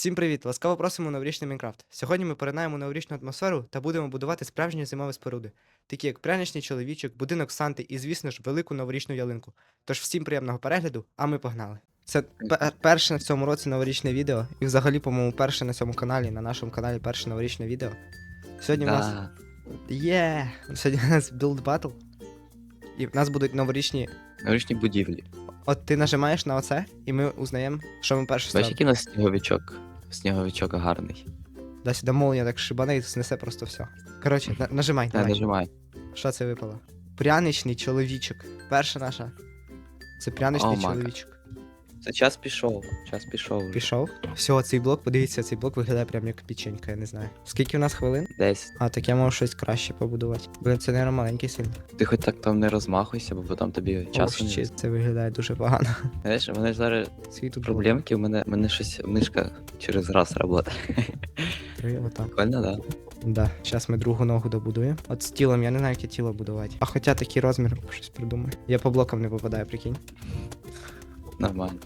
Всім привіт! Ласкаво просимо новорічний Мінкрафт. Сьогодні ми поринаємо у новорічну атмосферу та будемо будувати справжні зимові споруди, такі як пряничний чоловічок, будинок Санти і, звісно ж, велику новорічну ялинку. Тож всім приємного перегляду, а ми погнали. Це пе- перше в цьому році новорічне відео, і взагалі, по-моєму, перше на цьому каналі, на нашому каналі перше новорічне відео. Сьогодні в нас Да. є. Сьогодні у нас білд батл. І в нас будуть новорічні. Новорічні будівлі. От ти нажимаєш на оце, і ми узнаємо, що ми перше Бачиш, ставимо. який у нас сніговичок? Сніговичок гарний. Да сюди молния так шибане і снесе просто все. Коротше, на- нажимай, Не давай. нажимай. Що це випало? Пряничний чоловічок. Перша наша. Це пряничний О, чоловічок. Це час пішов. Час пішов. Пішов. Все, цей блок, подивіться, цей блок виглядає прям як печенька, я не знаю. Скільки в нас хвилин? Десь. А, так я можу щось краще побудувати. Блин, це не маленький сильно. Ти хоч так там не розмахуйся, бо потім тобі часу не це виглядає дуже погано. Знаєш, у мене ж зараз Свій тут проблемки, у мене, у мене щось мишка через раз працює. Три, отак. Прикольно, да? Да. Зараз ми другу ногу добудуємо. От з тілом, я не знаю, яке тіло будувати. А хоча такий розмір, щось придумаю. Я по блокам не попадаю, прикинь. Нормально.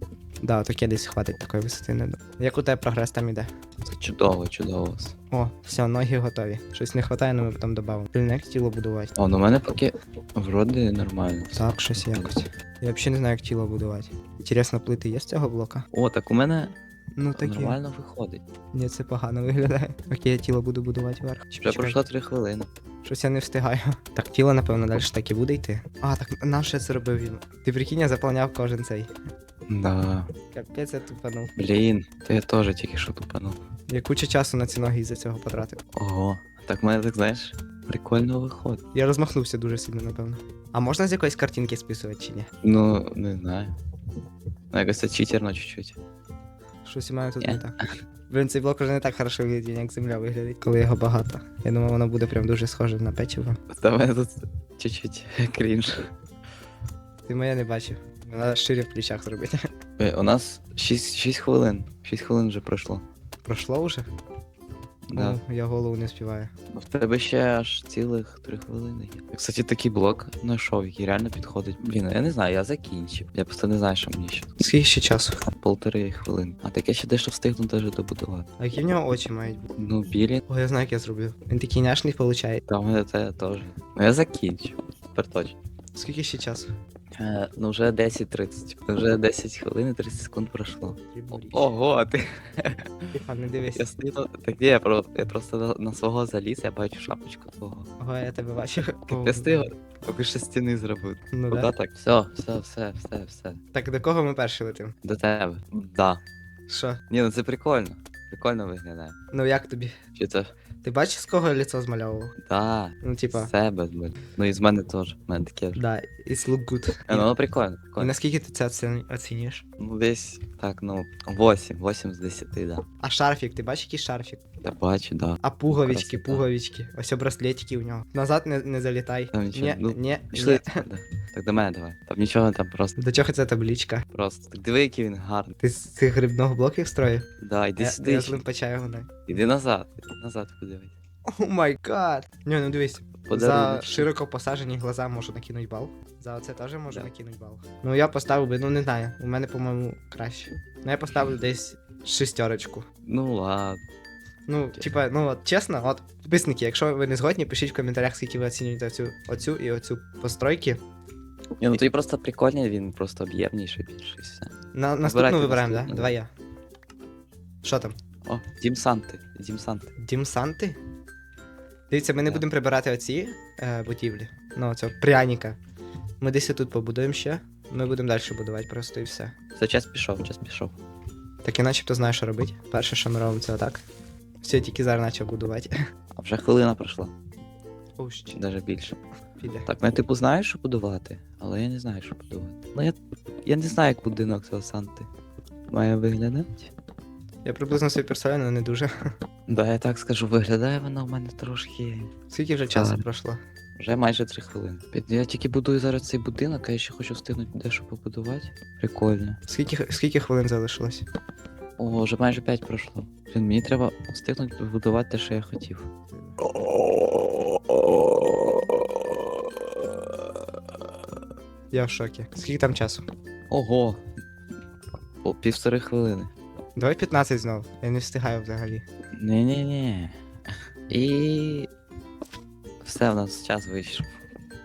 Да, таке десь хватить такої висоти не до. Як у тебе прогрес там іде? Це чудово, чудово. О, все, ноги готові. Щось не вистачає, але ми потім додамо. Блін, як тіло будувати? О, ну у мене поки вроді нормально. Так, щось якось. Я взагалі не знаю, як тіло будувати. Інтересно, плити є з цього блока? О, так у мене Ну такі. нормально виходить. Ні, це погано виглядає. Окей, я тіло буду будувати вверх. Вже Чекай, пройшло три хвилини. Щось я не встигаю. Так, тіло, напевно, далі так і буде йти. А, так наше це робив він. Ти прикинь, я заповняв кожен цей. Да. Капець, я тупанув. Блін, то я теж тільки що тупанув. Я кучу часу на ці ноги із-за цього потратив. Ого, так в мене так знаєш, прикольно виходить. Я розмахнувся дуже сильно, напевно. А можна з якоїсь картинки списувати чи ні? Ну, не знаю. Ну, якось це читерно чуть-чуть. Щось у мене тут не так. Блін, цей блок вже не так хорошо виглядає, як земля виглядить, коли його багато. Я думаю, воно буде прям дуже схоже на печиво. Та в мене тут чуть-чуть крінж. Ти моє не бачив. Треба шире в плечах зробити. Е, У нас 6, 6 хвилин. 6 хвилин вже пройшло. Пройшло вже? Да. Ну, я голову не співаю. Ну, В тебе ще аж цілих 3 хвилини є. Я, кстати, такий блок знайшов, який реально підходить. Блін, я не знаю, я закінчив. Я просто не знаю, що мені ще тут. Скільки ще часу? Полтори хвилини. А таке ще дещо встигну даже добудувати. А які в нього очі мають бути? Ну, білі, О, я знаю, як я зробив. Він такий няшний виходить. там те теж. Ну я закінчив. Тепер точно. Скільки ще часу? Е, ну вже 10.30. Вже 10 хвилин і 30 секунд пройшло. Ого, ти. Тихо, не дивись. Я на- так ні, я, про, я просто на, свого заліз, я бачу шапочку твого. Ого, я тебе бачив. О, Ти стиг, поки що стіни зробив. Ну Куда да. так? Все, все, все, все, все. Так, до кого ми перші летимо? До тебе. Да. Що? Ні, ну це прикольно. Прикольно виглядає. Ну як тобі? Чи це. Ти бачиш, з кого я лицо змальовував? Да. Ну, типа, З себе, блін. Ну і з мене теж. У мене таке ж. да, it's look good. Е, Ну, воно прикольно, І прикольно. наскільки ти це оцін- оцінюєш? Ну десь, так, ну, 8, 8 з 10, да. А шарфік, ти бачиш який шарфік? Я бачу, да. А пуговички, Красота. пуговички. Ось браслетики у нього. Назад не, не залітай. Там нічого, Ні, ну, ні, Пішли. ні. Так до мене давай. Там нічого там просто. До чого ця табличка? Просто. Так диви, який він гарний. Ти з цих грибного блоків строїв? Да, іди Я, сюди. я ще. злим почаю його. Іди назад. Іди назад подивись. О май гад. Ні, ну дивись, за широко посажені глаза можу накинути бал. За оце теж можу Да. накинути бал. Ну я поставив би, ну не знаю, у мене, по-моєму, краще. Ну я поставлю десь шестерочку. Ну ладно. Ну, типа, ну от чесно, от підписники, якщо ви не згодні, пишіть в коментарях, скільки ви оцінюєте оцю, оцю і оцю постройки. Ні, ну тобі просто прикольний, він просто об'ємніший більший. Все. На, наступну вибираємо, да? наступну. Давай я. Що там? О, Дім Санти. Дім Санти. Дім Санти? Дивіться, ми не будемо прибирати оці е, будівлі. Ну, цього пряника. Ми десь тут побудуємо ще. Ми будемо далі будувати просто і все. Все, час пішов, час пішов. Так я начебто знаю, що робити. Перше, що ми робимо, це отак. Все, тільки зараз почав будувати. А вже хвилина пройшла, чи ще навіть більше. піде. Так, ну я типу знаю, що будувати, але я не знаю, що будувати. Ну я, я не знаю, як будинок цього Санти має виглядати. Я приблизно собі представляю, але не дуже. Да, я так скажу, виглядає вона у мене трошки. Скільки вже часу пройшло? Вже майже три хвилини. Під- Я тільки будую зараз цей будинок, а я ще хочу встигнути дещо побудувати. Прикольно. Скільки, скільки хвилин залишилось? О, вже майже 5 пройшло. Блін, мені треба встигнути побудувати те, що я хотів. Я в шокі. Скільки там часу? Ого! О, півтори хвилини. Давай 15 знову. Я не встигаю взагалі. Ні-ні-ні. І. Все, у нас час вийшов.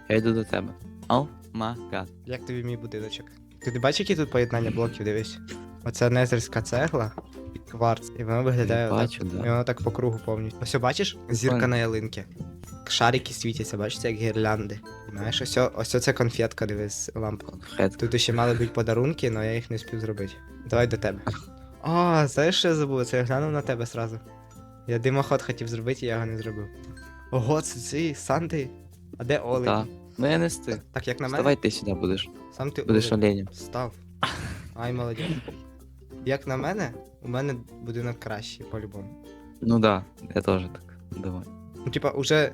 Я йду до тебе. О, ма гад. Як тобі мій будиночок? Ти не бачиш, які тут поєднання блоків, дивись? Оце незерська цегла і кварц. І воно виглядає Я отак. бачу, І воно так по кругу повністю. Ось бачиш? Зірка на ялинки. Шарики світяться, бачите, як гірлянди. Знаєш, ось, о- ось це конфетка, дивись, лампа. Конфет. Тут ще мали бути подарунки, але я їх не спів зробити. Давай до тебе. А, знаєш, що я забув? Це я глянув на тебе сразу. Я димоход хотів зробити, я його не зробив. Ого, це ці Санти. А де Олень? Так. Ну я не встиг. Так як на мене? Давай ти сюди будеш. Сам ти Будеш Олень. оленем. Став. Ай, молодець. Як на мене, у мене будинок кращий, по-любому. Ну да, я теж так. Давай. Ну, типа, уже,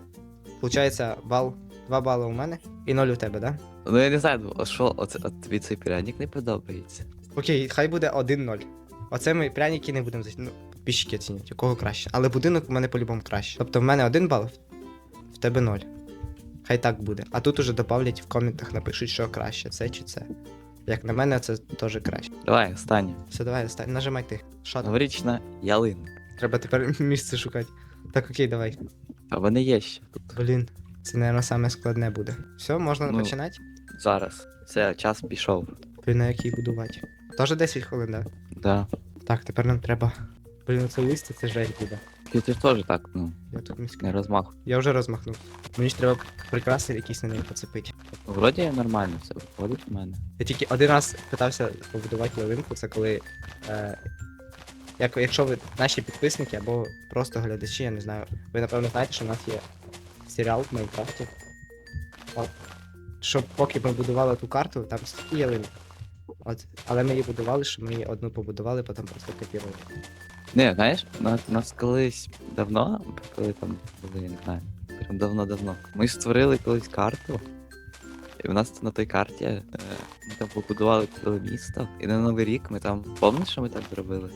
виходить, бал, 2 бали у мене і 0 у тебе, да? Ну я не знаю, а що, оце, от тобі цей пряник не подобається. Окей, хай буде 1-0. Оце ми пряники не будемо. Ну, підписчики оцінять, у кого краще. Але будинок у мене по-любому краще. Тобто в мене 1 бал, в тебе 0. Хай так буде. А тут уже добавлять в коментах, напишуть, що краще, це чи це. Як на мене, це теж краще. Давай, останнє. Все, давай, остань, нажимай ти. Що там? Новорічна ялинка. Треба тепер місце шукати. Так, окей, давай. А вони є ще тут. Блін, це, мабуть, саме складне буде. Все, можна Ну. починати? Зараз. Все, час пішов. Блін, на який будувати. Тоже 10 хвилин, да? Да. Так, тепер нам треба. Блін, це листи, це жесть буде. Ти, ти ж теж так, ну, Я тут міська. не розмаху. Я вже розмахнув. Мені ж треба прикраси якісь на неї поцепити. Вроді нормально все виходить у мене. Я тільки один раз питався побудувати ялинку, це коли. Е, як, якщо ви наші підписники або просто глядачі, я не знаю, ви напевно знаєте, що в нас є серіал в Майнкрафті. От. Щоб поки ми будували ту карту, там стільки ялинок. От, але ми її будували, щоб ми її одну побудували, потім просто копірували. Не, знаєш, на, нас колись давно, коли там були, я не знаю, прям давно-давно. Ми створили колись карту. І в нас на той карті е, ми там побудували ціле місто. І на Новий рік ми там. Пам'ятаєш, що ми так зробили?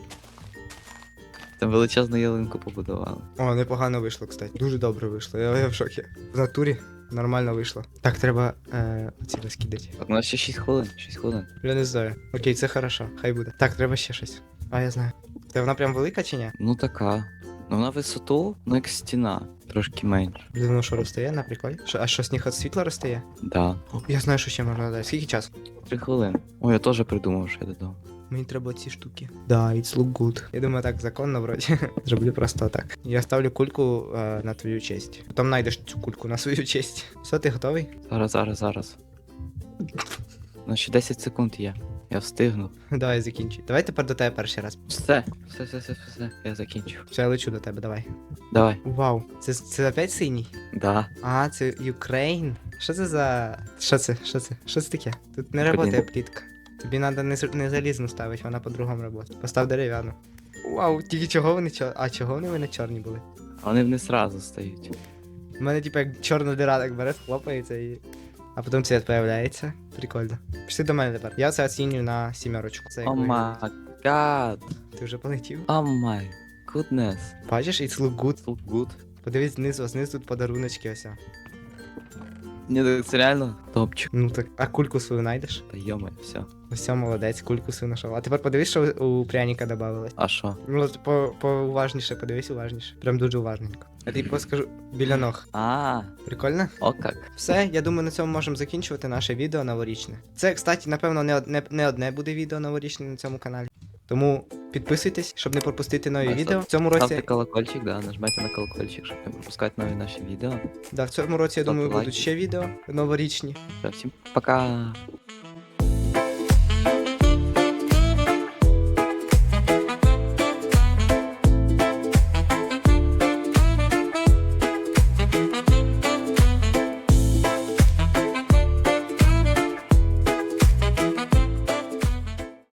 Там величезну ялинку побудували. О, непогано вийшло, кстати. Дуже добре вийшло. Я, я в шокі. В натурі нормально вийшло. Так, треба е, оці розкидати. Так, у нас ще 6 хвилин, 6 хвилин. Я не знаю. Окей, це хорошо, хай буде. Так, треба ще щось. А, я знаю. Це вона прям велика чи ні? Ну така. Ну на висоту, ну як стіна, трошки менше. Блін, ну що розстає на приколі? Що, а що сніг від світла розстає? Да. О, я знаю, що ще можна дати. Скільки часу? 3 хвилини. О, я теж придумав, що я додав. Мені треба ці штуки. Да, it's look good. Я думаю, так законно вроді. Зроблю просто так. Я ставлю кульку е, на твою честь. Потім знайдеш цю кульку на свою честь. Все, ти готовий? Зараз, зараз, зараз. Ну ще 10 секунд є. Я встигну. Давай закінчуй. Давай тепер до тебе перший раз. Все, все, все, все, все, все. я закінчу. Все, я лечу до тебе, давай. Давай. Вау, це, це опять синій? Да. А, це Ukraine. Що це за. Що це? Що це? Що це таке? Тут не Блін. працює плітка. Тобі треба не, не залізну ставити, вона по-другому працює. Постав дерев'яну. Вау, тільки чого вони чорні? А чого вони в мене чорні були? Вони не сразу стають. У мене, типу, як чорна дира так бере, хлопається і. А потім цвіт появляється. Прикольно. Пішли до мене тепер. Я це оцінюю на сімерочку. Це О май гад. Ти вже полетів. О май goodness. Бачиш, it's look good. So good. Подивись знизу, а знизу тут подаруночки ось. Ні, так це реально топчик. Ну так, а кульку свою знайдеш? Та йома, все. Ось молодець, кульку свою знайшов. А тепер подивись, що у пряника додавалось. А що? Ну, от по, по уважніше, подивись уважніше. Прям дуже уважненько. Я тобі поскажу біля ног. А, Прикольно? о як. Все, я думаю, на цьому можемо закінчувати наше відео новорічне. Це, кстати, напевно, не одне, не одне буде відео новорічне на цьому каналі. Тому підписуйтесь, щоб не пропустити нові Так, відео. В цьому Ставте році, колокольчик, да, нажмайте на колокольчик, щоб не пропускати нові наші відео. да, в цьому році, я ставте думаю, будуть ще відео новорічні. Все, всім пока.